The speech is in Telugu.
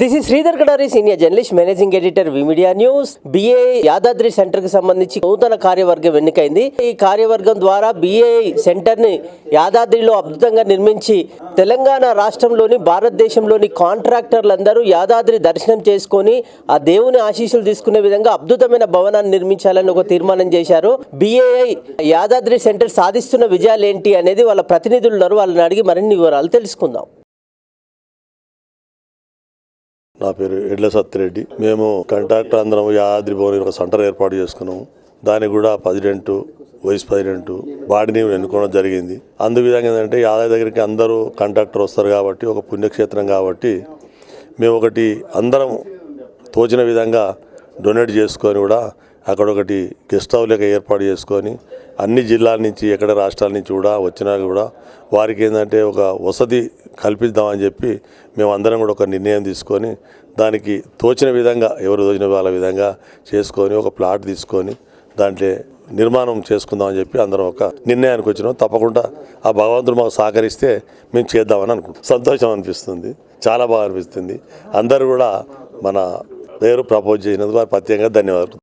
This is Sridhar Kadari senior journalist managing editor V Media news BA Yadadri సెంటర్కి సంబంధించి నూతన కార్యవర్గం ఎన్నికైంది. ఈ కార్యవర్గం ద్వారా బిఏ సెంటర్ని యాదాద్రిలో అద్భుతంగా నిర్మించి తెలంగాణ రాష్ట్రంలోని భారతదేశంలోని కాంట్రాక్టర్లందరూ యాదాద్రి దర్శనం చేసుకొని ఆ దేవుని ఆశీస్సులు తీసుకునే విధంగా అద్భుతమైన భవనాన్ని నిర్మించాలని ఒక తీర్మానం చేశారు. బిఏఐ యాదాద్రి సెంటర్ సాధిస్తున్న విజయాలు ఏంటి అనేది వాళ్ళ ప్రతినిధులు ఉన్నారు. వాళ్ళని అడిగి మరిన్ని వివరాలు తెలుసుకుందాం. నా పేరు ఎడ్ల సత్తిరెడ్డి. మేము కంట్రాక్టర్ అందరం యాద్రి భవన్ ఒక సెంటర్ ఏర్పాటు చేసుకున్నాము. దానికి కూడా ప్రెసిడెంట్ వైస్ ప్రెసిడెంట్ వాడిని ఎన్నుకోవడం జరిగింది. అందు విధంగా ఏంటంటే యాదాద్రి దగ్గరికి అందరూ కాంట్రాక్టర్ వస్తారు కాబట్టి ఒక పుణ్యక్షేత్రం కాబట్టి మేము ఒకటి అందరం తోచిన విధంగా డొనేట్ చేసుకొని కూడా అక్కడ ఒకటి గెస్ట్ హౌస్ లెక్క ఏర్పాటు చేసుకొని అన్ని జిల్లాల నుంచి ఎక్కడ రాష్ట్రాల నుంచి కూడా వచ్చినా కూడా వారికి ఏంటంటే ఒక వసతి కల్పిద్దామని చెప్పి మేము అందరం కూడా ఒక నిర్ణయం తీసుకొని దానికి తోచిన విధంగా ఎవరు తోచిన వాళ్ళ విధంగా చేసుకొని ఒక ప్లాట్ తీసుకొని దాంట్లో నిర్మాణం చేసుకుందామని చెప్పి అందరం ఒక నిర్ణయానికి వచ్చినాం. తప్పకుండా ఆ భగవంతుడు మాకు సహకరిస్తే మేము చేద్దామని అనుకుంటాం సంతోషం అనిపిస్తుంది. చాలా బాగా అనిపిస్తుంది. అందరూ కూడా మన పేరు ప్రపోజ్ చేసినందుకు ప్రత్యేకంగా ధన్యవాదాలు.